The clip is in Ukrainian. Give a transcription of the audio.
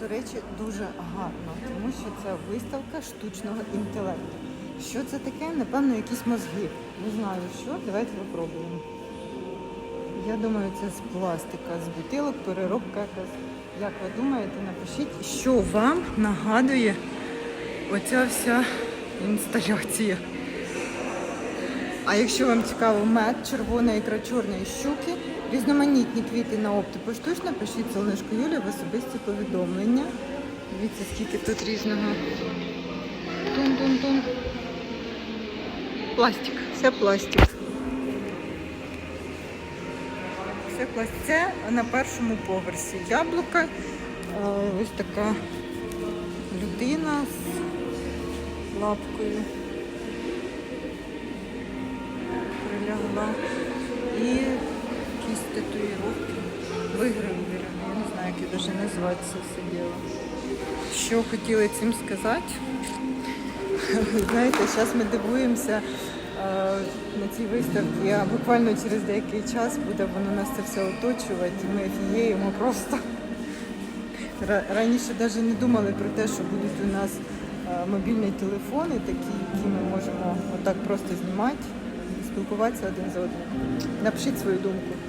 до речі, дуже гарно, тому що це виставка штучного інтелекту. Що це таке? Напевно, якісь мозги. Не знаю що. Давайте випробуємо. Я думаю, це з пластика, з бутилок, переробка. Як ви думаєте, напишіть, що вам нагадує оця вся інсталяція. А якщо вам цікаво мед, червона ікра чорної щуки, різноманітні квіти на опти поштучно, пишіть Солнишко Юлі в особисті повідомлення. Дивіться, скільки тут різного. Тун-тун-тун. Пластик, все пластик. Все пластик. Це на першому поверсі яблука. Е, Ось така людина з лапкою. прилягла. І якісь татуїровки. Вигравіровані. Я не знаю, назвати це все діло. Що хотіли цим сказати? Знаєте, зараз ми дивуємося е, на цій виставці, а буквально через деякий час буде воно нас це все оточувати, і ми офігіємо просто. Раніше навіть не думали про те, що будуть у нас е, мобільні телефони, такі, які ми можемо отак просто знімати і спілкуватися один з одним. Напишіть свою думку.